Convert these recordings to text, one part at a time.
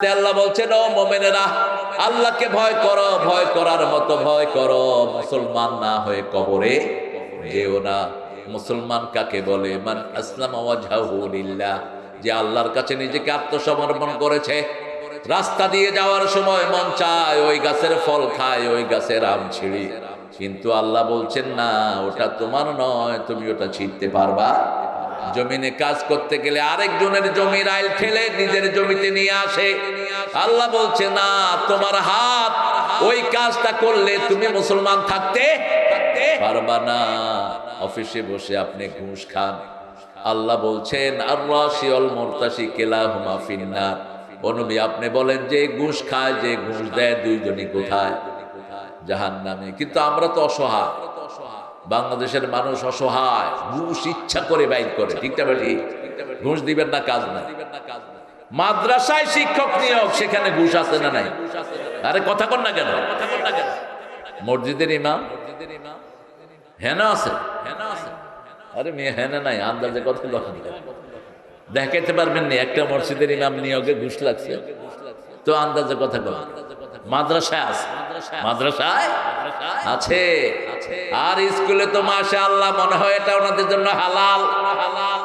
আল্লাহ বলছেন, ও মোমেনেরা, আল্লাহকে ভয় করো, ভয় করার মতো ভয় করো। মুসলমান না হয়ে কবরে যেও না। মুসলমান কাকে বলে? মান আসলাম যে আল্লাহর কাছে নিজেকে আত্মসমর্পণ করেছে। রাস্তা দিয়ে যাওয়ার সময় মন চায় ওই গাছের ফল খায়, ওই গাছের আম ছিঁড়ি। কিন্তু আল্লাহ বলছেন, না, ওটা তোমার নয়, তুমি ওটা ছিঁড়তে পারবা? জমিনে কাজ করতে গেলে আরেকজনের জমির আইল ঠেলে নিজের জমিতে নিয়ে আসে। আল্লাহ বলছে, না, তোমার হাত, ওই কাজটা করলে তুমি মুসলমান থাকতে পারবা না। অফিসে বসে আপনি ঘুষ খান। আল্লাহ বলছেন অনুবি আপনি বলেন, যে ঘুষ খায়, যে ঘুষ দেয় দুইজনই কোথায়? জাহান নামে কিন্তু আমরা তো অসহায়। বাংলাদেশের মানুষ অসহায়, ঘুষ ইচ্ছা করে বাইর করে। ঠিকটা ঘুষ দিবেন না, কাজ না মাদ্রাসায় শিক্ষক নিয়োগ, সেখানে ঘুষ আছে না নাই? আরে কথা কর না কেন? মসজিদের ইমাম? হেনা আছে? আছে আরে মেয়ে হেনা নাই, আন্দাজে লোক দেখাইতে পারবেন না, একটা মসজিদের ইমাম নিয়োগে ঘুষ লাগছে? তো আন্দাজে কথা কর মাদ্রাসায় আছে? মাদ্রাসায়? আছে। আর স্কুলে তো মাসা আল্লাহ মনে হয় এটা ওনাদের জন্য হালাল। হালাল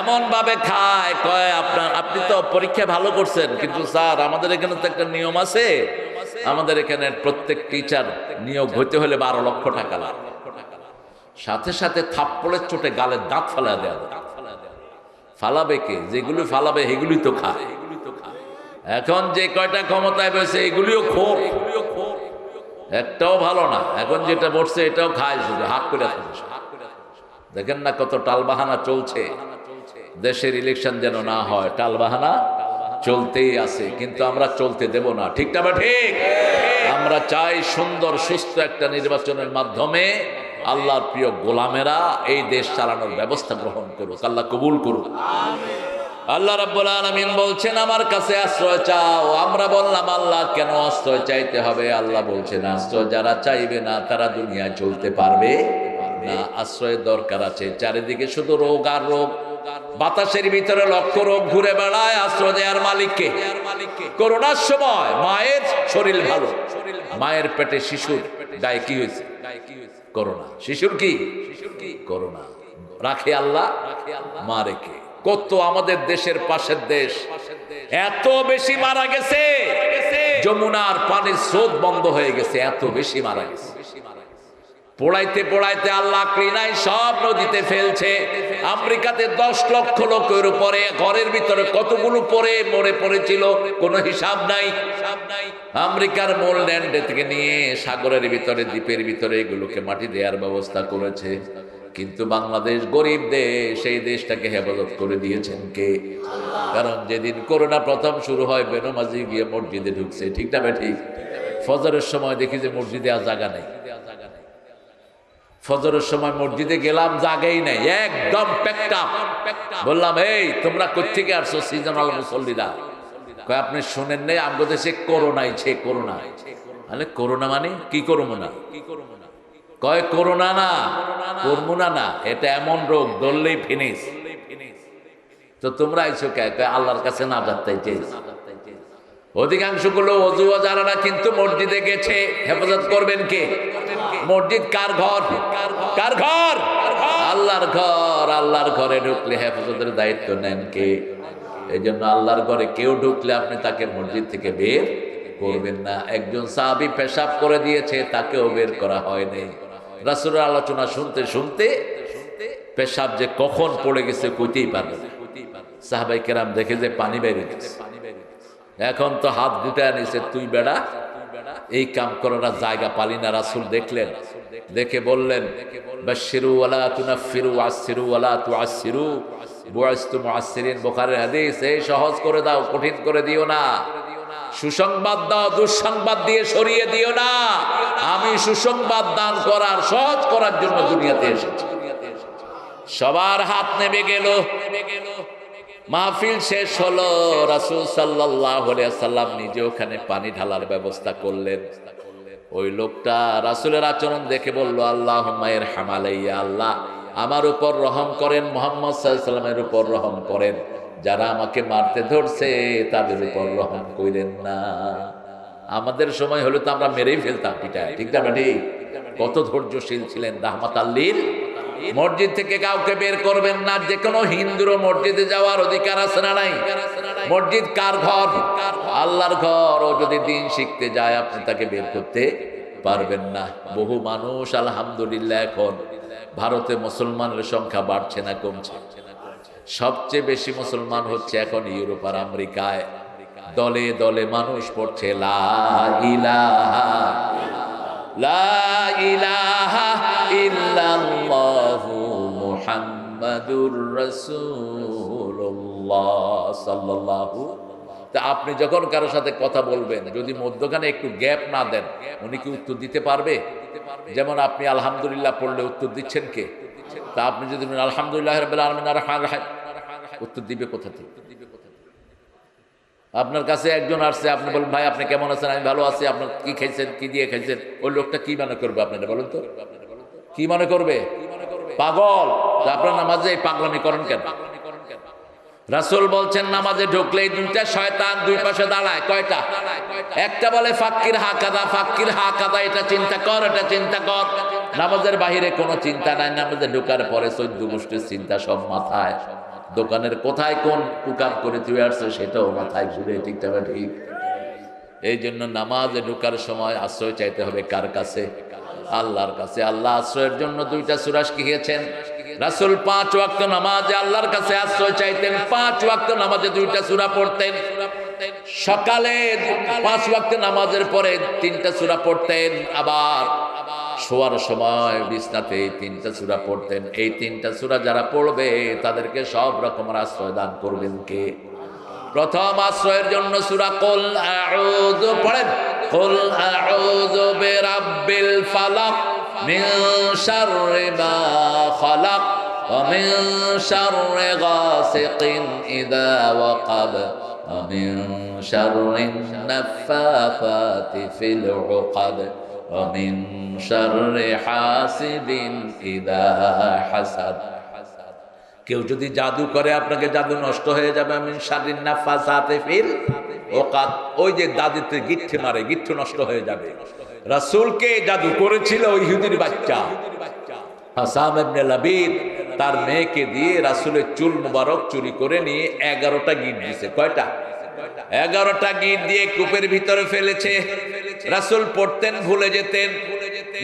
এমন ভাবে খায়, কয়, আপনার, আপনি তো পরীক্ষা ভালো করছেন, কিন্তু স্যার, আমাদের এখানে তো একটা নিয়ম আছে। আমাদের এখানে প্রত্যেক টিচার নিয়োগ হইতে হলে বারো লক্ষ টাকা লাগে। সাথে সাথে থাপ্পড়ের চোটে গালের দাঁত ফালা দেওয়া ফালাবে কে? যেগুলি ফালাবে সেগুলি তো খায়। এখন যে কয়টা ক্ষমতায় পেয়েছে এগুলিও খোর একটাও ভালো না। এখন যেটা বসছে এটাও খায় শুধু হাক করে। দেখেন না কত টালবাহানা চলছে। দেশের ইলেকশন যেন না হয় টালবাহানা চলতেই আছে কিন্তু আমরা চলতে দেব না। ঠিক না বা ঠিক? আমরা চাই সুন্দর সুস্থ একটা নির্বাচনের মাধ্যমে আল্লাহর প্রিয় গোলামেরা এই দেশ চালানোর ব্যবস্থা গ্রহণ করুক আল্লাহ কবুল করুক। আল্লাহ রাব্বুল আলামিন বলছেন, আমার কাছে আশ্রয় চাও। আমরা বললাম, আল্লাহ, কেন আশ্রয় চাইতে হবে? আল্লাহ বলছেন, আশ্রয় যারা চাইবে না, তারা দুনিয়ায় চলতে পারবে না। আশ্রয়ের দরকার আছে। চারিদিকে শুধু রোগ আর রোগ। বাতাসের ভিতরে লক্ষ রোগ ঘুরে বেড়ায় আশ্রয় দেওয়ার মালিককে। করোনার সময় মায়ের শরীর ভালো। মায়ের পেটে শিশুর গায়ে কি হয়েছে? করোনা। শিশুর কি? শিশুর কি করোনা। রাখে আল্লাহ মা রেখে কত আমাদের দেশের পাশের দেশ। এত বেশি মারা গেছে, যমুনার পানির স্রোত বন্ধ হয়ে গেছে, এত বেশি মারা গেছে। পোড়াইতে পোড়াইতে আল্লাহ কৃণাই সব নদীতে ফেলছে। আমেরিকাতে দশ লক্ষ লোকের উপরে, ঘরের ভিতরে কতগুলো পরে মরে পড়েছিল, কোনো হিসাব নাই। আমেরিকার মূল ল্যান্ডে থেকে নিয়ে সাগরের ভিতরে, দ্বীপের ভিতরে এগুলোকে মাটি দেওয়ার ব্যবস্থা করেছে। কিন্তু বাংলাদেশ গরিব দেশ সেই দেশটাকে হেফাজত করে দিয়েছেন কে? কারণ যেদিন করোনা প্রথম শুরু হয়, বেনমাজি গিয়ে মসজিদে ঢুকছে। ঠিক না ঠিক ফজরের সময় দেখি যে মসজিদে আর জায়গা নেই। ফজরের সময় মসজিদে গেলাম, জাগেই নেই। একদম বললাম, এই, তোমরা কোথেকে আসছো সিজনাল মুসল্লিরা? কয়, আপনি শোনেন নেই, আমগো দেশে করোনাই, সে করোনা। মানে করোনা মানে? কি করব না কি করব না কয় করোনা না করব না না এটা এমন রোগ, ধরলেই ফিনিস তো তোমরা আইছো কে? আল্লাহর কাছে না যাতে চেয়েছি অধিকাংশগুলো অজু যারা কিন্তু মসজিদে গেছে, হেফাজত করবেন কে? মসজিদ কার ঘর? কার ঘর? আল্লাহর ঘর, আল্লাহর ঘরে ঢুকলে হেফাজতের দায়িত্ব নেন কে? এই জন্য আল্লাহর ঘরে কেউ ঢুকলে আপনি তাকে মসজিদ থেকে বের করবেন না। একজন সাহাবি পেশাব করে দিয়েছে, তাকেও বের করা হয়নি রাসুলের আলোচনা শুনতে শুনতে পেশাব যে কখন পড়ে গেছে কইতেই পারবে সাহাবাই কেরাম দেখে যে পানি বের গেছে এখন তো হাত গুটে আনিছে তুই বেড়া, এই কাম করার জায়গা পালি না রাসুল, দেখলেন? দেখে বললেন বাশিরু হাদিস, এই সহজ করে দাও, কঠিন করে দিও না। সুসংবাদ দাও, দুঃসংবাদ দিয়ে সরিয়ে দিও না। আমি সুসংবাদ দান করার, সহজ করার জন্য দুনিয়াতে এসেছি। সবার হাত নেমে গেল। মাহফিল শেষ হলো, রাসুল সাল্লাম নিজে ওখানে পানি ঢালার ব্যবস্থা করলেন। ওই লোকটা রাসুলের আচরণ দেখে বলল আল্লাহ মায়ের হামালাইয়া আল্লাহ আমার উপর রহম করেন, মোহাম্মদ সাল্লামের উপর রহম করেন। যারা আমাকে মারতে ধরছে, তাদের উপর রহম কইলেন না। আমাদের সময় হলে তো আমরা মেরেই ফেলতাম পিটায় ঠিক না ঠিক কত ধৈর্যশীল ছিলেন রাহমাত আল্লীর মসজিদ থেকে কাউকে বের করবেন না যে কোনো হিন্দুরও মসজিদে যাওয়ার অধিকার আছে না নাই? মসজিদ কার ঘর? আল্লাহর ঘর। ও যদি দিন শিখতে যায়, আপনি তাকে বের করতে পারবেন না। বহু মানুষ, আলহামদুলিল্লাহ, এখন ভারতে মুসলমানের সংখ্যা বাড়ছে না, কমছে। সবচেয়ে বেশি মুসলমান হচ্ছে এখন ইউরোপ আর আমেরিকায়। দলে দলে মানুষ পড়ছে আপনি যখন কারোর সাথে কথা বলবেন, যদি মধ্যখানে একটু গ্যাপ না দেন, উনি কি উত্তর দিতে পারবে? যেমন আপনি আলহামদুলিল্লাহ পড়লে উত্তর দিচ্ছেন কে? তা আপনি যদি আলহামদুলিল্লাহ আর উত্তর দিবে কোথা থেকে? আপনার কাছে একজন আসছে, আপনি বলেন, ভাই, আপনি কেমন আছেন? আমি ভালো আছি, আপনার কি খাইছেন কি দিয়ে খাইছেন ওই লোকটা কি মনে করবে আপনারা বলুন তো? কি মনে করবে? পাগল! আপনার নামাজে পাগলামি করেন কেন? রাসূল বলছেন, নামাজে ঢুকলে এই দুইটা শয়তান দুই পাশে দাঁড়ায়। কয়টা? একটা বলে, ফাক্কির হাকাদা ফাক্কির হাকাদা, এটা চিন্তা কর, এটা চিন্তা কর। নামাজের বাহিরে কোনো চিন্তা নাই, নামাজে ঢোকার পরে চোদ্দ গোষ্ঠীর চিন্তা সব মাথায়। দোকানের কোথায় কোন কুকাম করে তুই আসছে সেটাও মাথায় ঘুরে ঠিক তবে ঠিক। এই জন্য নামাজে ঢুকার সময় আশ্রয় চাইতে হবে কার কাছে? আল্লাহর কাছে। আল্লাহ আশ্রয়ের জন্য দুইটা সুরাস শিখিয়েছেন রাসূল পাঁচ ওয়াক্ত নামাজে আল্লাহর কাছে আশ্রয় চাইতেন। পাঁচ ওয়াক্ত নামাজে দুইটা সুরা পড়তেন। সকালে পাঁচ ওয়াক্ত নামাজের পরে তিনটা সুরা পড়তেন। আবার শোয়ার সময় বিছনাতে এই তিনটা চূড়া পড়তেন। এই তিনটা চূড়া যারা পড়বে, তাদেরকে সব রকমের আশ্রয় দান করবেন কে? প্রথম আশ্রয়ের জন্য সুরা কল আউযু, পড়েন? কোল আউযু বিরাব্বিল ফালাক মিন শাররি মা খালাক ওয়া মিন শাররি গাসিকিন ইযা ওয়াকাব ওয়া মিন শাররি নাফাফাতি ومن شر حاسد إذا حسد কেউ যদি জাদু করে আপনাকে জাদু নষ্ট হয়ে যাবে আমি শারীর নাফাসাতে ফিল ও কাদ ওই যে দাদিতে গিঠে মারে গিঠ্ঠ নষ্ট হয়ে যাবে রাসূলকে জাদু করেছিল ওই ইহুদির বাচ্চা হাসাম ইবনে লাবিদ তার মেয়েকে দিয়ে রাসূলের চুল মুবারক চুরি করে নিয়ে এগারোটা গিট দিয়েছে কয়টা এগারোটা গিট দিয়ে কূপের ভিতরে ফেলেছে রাসূল পড়তেন, ভুলে যেতেন,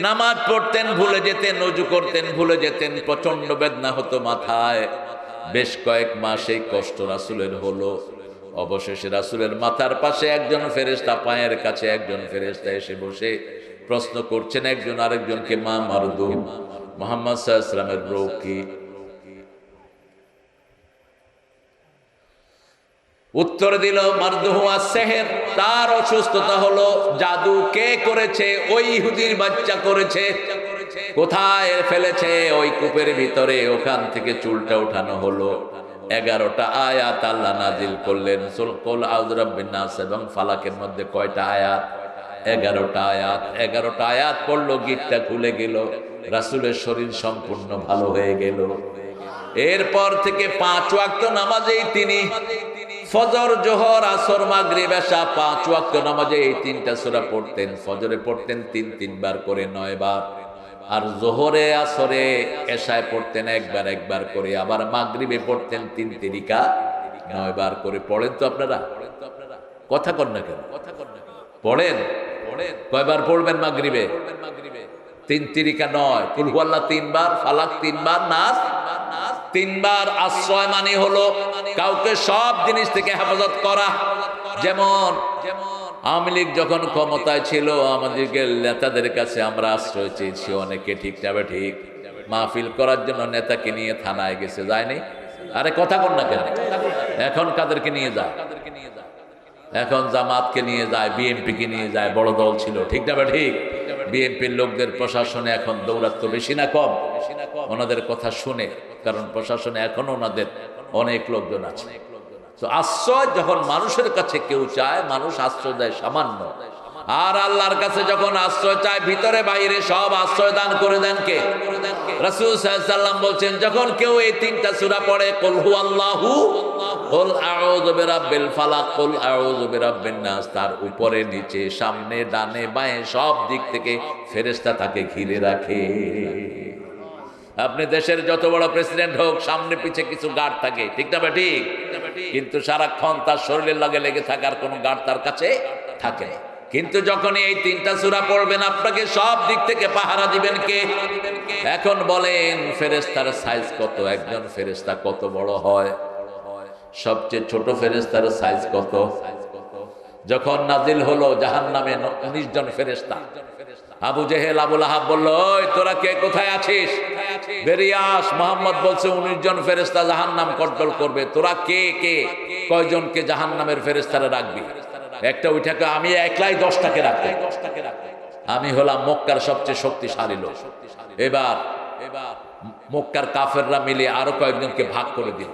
নামাজ পড়তেন, ভুলে যেতেন অজু করতেন, ভুলে যেতেন প্রচণ্ড বেদনা হতো মাথায়। বেশ কয়েক মাস এই কষ্ট রাসুলের হলো। অবশেষে রাসুলের মাথার পাশে একজন ফেরেশতা, পায়ের কাছে একজন ফেরেশতা এসে বসে প্রশ্ন করছেন, একজন আরেকজনকে, মা মারুদু, মোহাম্মদ সাল্লামের রোগ কি? উত্তর দিল মারদুহুয়া সেহের। তার অসুস্থতা হলো, জাদু কে করেছে? ওই ইহুদির বাচ্চা করেছে। কোথায় ফেলেছে? ওই কূপের ভিতরে। ওখান থেকে চুলটা উঠানো হলো। এগারোটা আয়াত আল্লাহ নাজিল করলেন। এবং ফালাকের মধ্যে কয়টা আয়াত? এগারোটা আয়াত। এগারোটা আয়াত পড়ল, গিটটা খুলে গেল। রাসূলের শরীর সম্পূর্ণ ভালো হয়ে গেল। এরপর থেকে পাঁচ ওয়াক্ত নামাজেই তিনি ফজর, জোহর, আসর, মাগরিব, এশা, পাঁচ ওয়াক্ত নামাজে এই তিনটা সূরা পড়তেন। ফজরে পড়তেন তিন, তিনবার করে নয় বার আর জোহরে, আসরে, এশায় পড়তেন একবার একবার করে। আবার মাগরিবে পড়তেন তিন, তিরিকা নয় বার করে। পড়েন তো আপনারা? কথা কেন না কেন? পড়েন? পড়েন কয়বার পড়বেন মাগরিবে? তিন, তিরিকা, নয়। কুলহুয়াল্লাহ তিনবার, ফালাক তিনবার, নাস তিনবার আশ্রয় মানে হলো, কাউকে সব জিনিস থেকে হেফাজত করা। যেমন, আওয়ামী লীগ যখন ক্ষমতায় ছিল, আমাদেরকে নেতাদের কাছে আমরা আশ্রয় চেয়েছি, অনেকে ঠিক যাবে ঠিক। মাহফিল করার জন্য নেতাকে নিয়ে থানায় গেছে, যায়নি? আরে কথা কর না কেন? এখন কাদেরকে নিয়ে যায় এখন জামাতকে নিয়ে যায়, বিএনপিকে নিয়ে যায়, বড় দল ছিল, ঠিক না বা ঠিক? বিএনপির লোকদের প্রশাসনে এখন দৌরাত্ম বেশি না কম? ওনাদের কথা শুনে কারণ প্রশাসনে এখনও ওনাদের অনেক লোকজন আছে। তো আশ্রয় যখন মানুষের কাছে কেউ চায়, মানুষ আশ্রয় দেয় সামান্য। আর আল্লাহর কাছে যখন আশ্রয় চায়, ভিতরে বাইরে সব আশ্রয় দান করে দেন কে? বলছেন, যখন কেউ এই তিনটা সূরা পড়ে, কুল হু আল্লাহু তার উপরে, নিচে, সামনে, ডানে, বাঁয়ে, সব দিক থেকে ফেরেশতা তাকে ঘিরে রাখে। আপনি দেশের যত বড় প্রেসিডেন্ট হোক, সামনে পিছে কিছু গার্ড থাকে। ঠিক না বেটি কিন্তু সারাক্ষণ তার শরীরের লগে লেগে থাকার কোনো গার্ড তার কাছে থাকে কিন্তু যখনই এই তিনটা সূরা পড়বেন, আপনাকে সব দিক থেকে পাহারা দিবেন কে? এখন বলেন ফেরেস্তার সাইজ কত? একজন ফেরেস্তা কত বড় হয়? সবচেয়ে ছোট ফেরেস্তার সাইজ কত? যখন নাজিল হলো জাহান নামে উনিশ জন ফেরেস্তা আবু জেহেল, আবুল আহাব বলল তোরা কে? কোথায় আছিস? বেরিয়ে আস মোহাম্মদ বলছে, উনিশ জন ফেরেস্তা জাহান নাম কন্ট্রোল করবে। তোরা কে কে? কয়জনকে জাহান নামের ফেরেস্তারা রাখবি? একটা ওইটাকে আমি একলাই দশটাকে রাখব। আমি হলাম মক্কার সবচেয়ে শক্তিশালী লোক। এবার এবার মক্কার কাফেররা মিলে আরও কয়েকজনকে ভাগ করে দিল।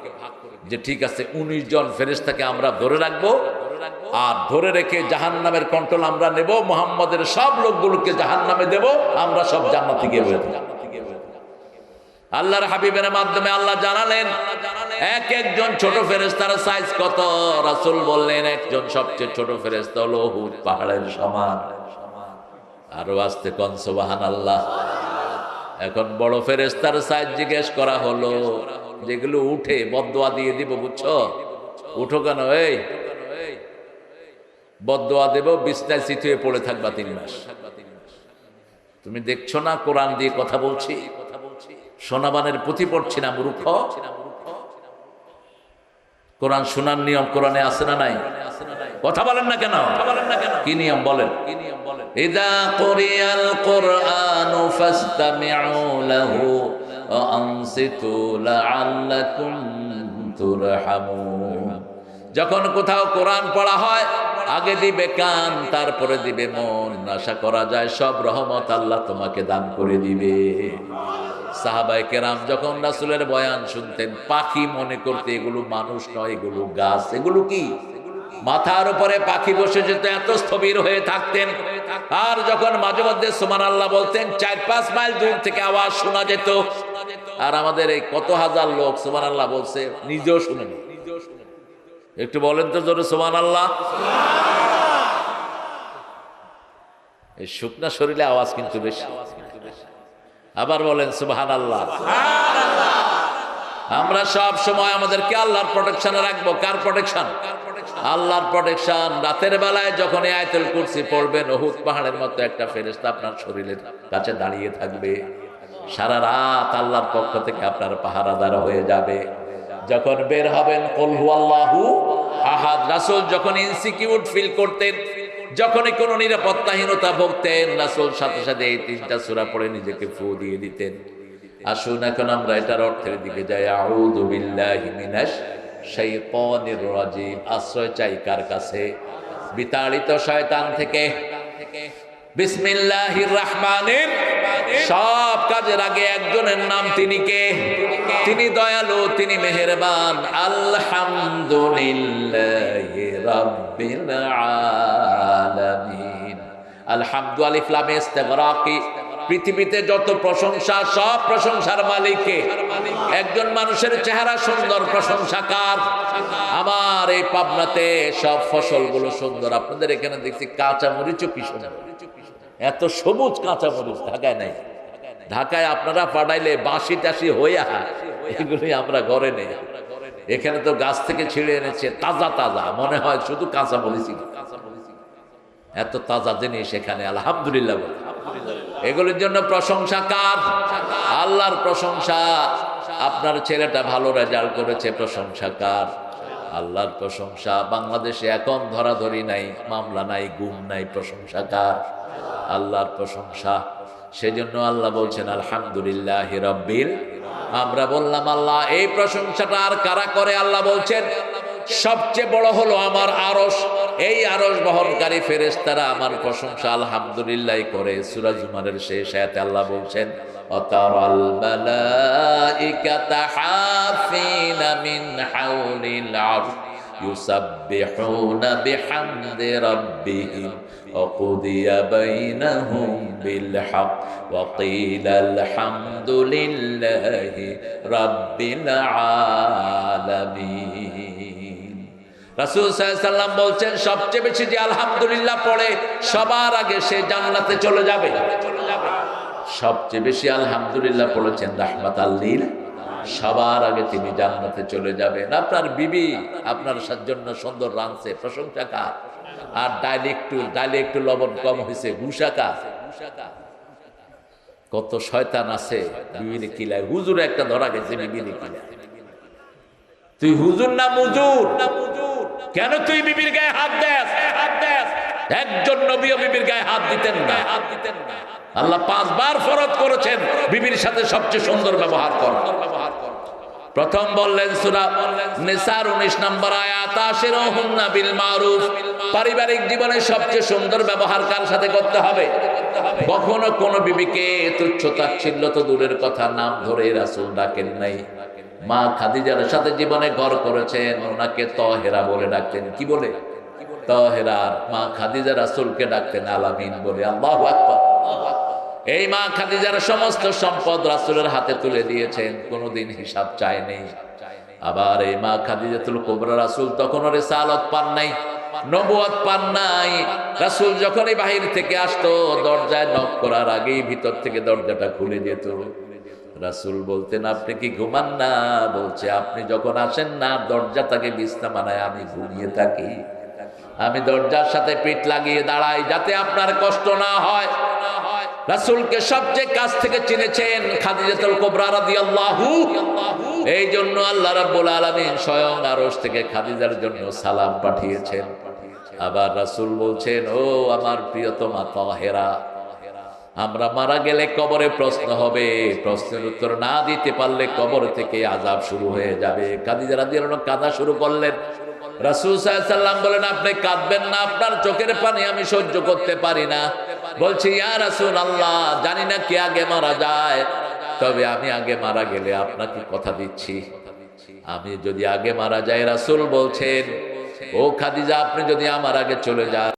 যে ঠিক আছে, উনিশ জন ফেরেস্তাকে আমরা ধরে রাখব, আর ধরে রেখে জাহান নামের কন্ট্রোল আমরা নেব, মোহাম্মদের সব লোকগুলোকে জাহান নামে দেব, আমরা সব জান্নাতি গিয়ে বেরোবো। আল্লাহর হাবিবের মাধ্যমে আল্লাহ জানালেন, এক একজন ছোট ফেরেস্তার সাইজ কত? রাসুল বললেন, একজন সবচেয়ে ছোট ফেরেস্তা হলো উহুদ পাহাড়ের সমান। আরও আসতে কন সুবহান আল্লাহ এখন বড় ফেরেস্তার সাইজ জিজ্ঞেস করা হলো, যেগুলো উঠে বদোয়া দিয়ে দিব, বুঝছ? উঠো কেন, এই? বদোয়া দেব, বিছনায় চিঠিয়ে পড়ে থাকবা তিন মাস। তুমি দেখছ না কোরআন দিয়ে কথা বলছি? সোনাবানের পুঁথি পড়ছি না মূর্খ কোরআন শোনার নিয়ম কোরআনে আছে না নাই? কথা বলেন না কেন? কি নিয়ম বলেন? ইদা কুরিয়াল কুরআনু যখন কোথাও কোরআন পড়া হয়, আগে দিবে কান, তারপরে দিবে মন। আশা করা যায় সব রহমত আল্লাহ তোমাকে দান করে দিবে। সাহাবাই কেরাম যখন রাসুলের বয়ান শুনতেন, পাখি মনে করতে এগুলো মানুষ নয়, এগুলো গাছ। এগুলো কি? মাথার উপরে পাখি বসে যেত এত স্থবির হয়ে থাকতেন। আর যখন মাঝে মধ্যে সুমান আল্লাহ বলতেন, চার পাঁচ মাইল দূর থেকে আওয়াজ শোনা যেত। আর আমাদের এই কত হাজার লোক সুমান আল্লাহ বলছে, নিজেও শুনেনি একটু বলেন তো জোরে সুমান আল্লাহ এই শুকনা শরীরে আওয়াজ কিন্তু বেশি। আবার বলেন সুবহান আল্লাহ আমরা সব সময় আমাদেরকে আল্লাহর প্রোটেকশনে রাখব। কার প্রোটেকশন আল্লাহর প্রোটেকশন রাতের বেলায় যখন এই আয়তুল কুরসি পড়বেন ওহুদ পাহাড়ের মতো একটা ফেরেশতা আপনার শরীরের কাছে দাঁড়িয়ে থাকবে। সারা রাত আল্লাহর পক্ষ থেকে আপনার পাহারাদার হয়ে যাবে। যখন বের হবেন কলহু আল্লাহু আহাদ। রাসূল যখন ইনসিকিউর ফিল করতেন যখনই কোনো নিরাপত্তাহীনতা ভুগতেন, রাসূল সাথে সাথে এই তিনটা সূরা পড়ে নিজেকে ফু দিয়ে দিতেন। আসুন, এখন আমরা এটার অর্থের দিকে যাই। আউযু বিল্লাহি মিনাশ শাইতানির রাজিম। আশ্রয় চাই কার কাছে? বিতাড়িত শয়তান থেকে। বিসমিল্লাহির রহমানির সব কাজের আগে একজনের নাম তিনি কে? তিনি দয়ালু, তিনি মেহেরবান। আলহামদুলিল্লাহি রাব্বিল আলামিন। আলহামদু আলিফ লাম ইস্তিগরাকি। পৃথিবীতে যত প্রশংসা, সব প্রশংসার মালিককে একজন মানুষের চেহারা সুন্দর প্রশংসাকার আমার এই পাবনাতে সব ফসলগুলো সুন্দর। আপনাদের এখানে দেখছি কাঁচা মরিচও কি সুন্দর। এত সবুজ কাঁচা মরিচ ঢাকায় নাই। ঢাকায় আপনারা পাঠাইলে বাঁশি টাসি হইয়া এগুলি আমরা ঘরে নেই। এখানে তো গাছ থেকে ছিঁড়ে এনেছে, তাজা তাজা, মনে হয় শুধু কাঁচা মরিচই এত তাজা জিনিস এখানে, আলহামদুলিল্লাহ। এগুলির জন্য প্রশংসা কার? আল্লাহর প্রশংসা। আপনার ছেলেটা ভালো রেজাল্ট করেছে, প্রশংসা কার? আল্লাহর প্রশংসা। বাংলাদেশে এখন ধরাধরি নাই, মামলা নাই, গুম নাই, প্রশংসা কার? আল্লাহর প্রশংসা। সেজন্য আল্লাহ বলছেন, আলহামদুলিল্লাহ রব্বিল আমরা বললাম, আল্লাহ, এই প্রশংসাটা আর কারা করে? আল্লাহ বলছেন, সবচেয়ে বড় হলো আমার আরস এই আরস বহনকারী ফেরেশতারা আমার প্রশংসা আলহামদুলিল্লাহ করে সূরা জুমারের শেষ আয়াতে আল্লাহ বলছেন অতারাল মালাইকাতা হাফিনা মিন হাউলিল আরশ يسبحون بحمد ربهم وقضي بينهم بالحق وقيل الحمد لله رب العالمين বলছেন, সবচেয়ে বেশি যে আলহামদুলিল্লাহ পড়ে, সবার আগে সে জান্নাতে চলে যাবে। সবচেয়ে বেশি আলহামদুলিল্লাহ পড়েছেন রাহমাত আল্লিল সবার আগে তিনি জান্নাতে চলে যাবেন। আপনার বিবি আপনার জন্য সুন্দর রাঁধছে, প্রশংসা কার? আর ডাইলে একটু ডাইলে একটু লবণ কম হয়েছে ঘুষাকা কত শয়তান আছে, বিবিরে কিলায়। হুজুর একটা ধরা গেছে বিবিরে কিলায়। তুই হুজুর না মুজুর? কেন তুই বিবির গায়ে হাত দেস? হাত দেস একজন নবীও বিবির গায়ে হাত দিতেন না। হাত দিতেন না আল্লাহ পাঁচবার ফরজ করেছেন বিবির সাথে সবচেয়ে সুন্দর ব্যবহার কর। ব্যবহার কর প্রথম বললেন, সুরা নিসার 19 নম্বর আয়াত, আশিরুহুন্না বিল মারুফ। পারিবারিক জীবনে সবচেয়ে সুন্দর ব্যবহার কার সাথে করতে হবে? কখনো কোন বিবিকে তুচ্ছ তাচ্ছিল্য তো দূরের কথা, নাম ধরে রাসূল ডাকেন নাই। মা খাদিজার সাথে জীবনে ঘর করেছেন, ওনাকে তহেরা বলে ডাকতেন। কি বলে? তহেরার মা খাদিজা রাসূলকে ডাকতেন আলামিন বলে। আল্লাহু আকবার। এই মা খাদিজার সমস্ত সম্পদ রাসূলের হাতে তুলে দিয়েছেন, কোনোদিন হিসাব চায়নি আবার এই মা খাদিজাতুল কুবরা রাসূল তখনও রিসালাত পান নাই নবুয়ত পান নাই। রাসূল যখনই বাহির থেকে আসতো, দরজায় নক করার আগেই ভিতর থেকে দরজাটা খুলে যেত রাসূল বলতেন, আপনি কি ঘুমান না? বলছে, আপনি যখন আসেন না, দরজা তাকে বিছনা বানায়, আমি ঘুমিয়ে থাকি। আমি দরজার সাথে পিঠ লাগিয়ে দাঁড়াই, যাতে আপনার কষ্ট না হয়। রাসূলকে সবচেয়ে কাছ থেকে চিনেছেন খাদিজাতুল কুবরা রাদিয়াল্লাহু এই জন্য আল্লাহ রাব্বুল আলামিন স্বয়ং আরশ থেকে খাদিজার জন্য সালাম পাঠিয়েছেন। আবার রাসূল বলছেন, ও আমার প্রিয়তমা তাহেরা আমরা মারা গেলে কবরে প্রশ্ন হবে। প্রশ্নের উত্তর না দিতে পারলে কবর থেকে আজাব শুরু হয়ে যাবে। খাদিজা রাদিয়াল্লাহু কাঁদা শুরু করলেন। রাসূল সাল্লাম বলেন, আপনি কাঁদবেন না, আপনার চোখের পানি আমি সহ্য করতে পারি না। বলছি, ইয়া রাসূল আল্লাহ জানি না কে আগে মারা যায়। তবে আমি আগে মারা গেলে আপনাকে কথা দিচ্ছি। আমি যদি আগে মারা যাই, রাসূল বলছেন, ও খাদিজা, আপনি যদি আমার আগে চলে যান।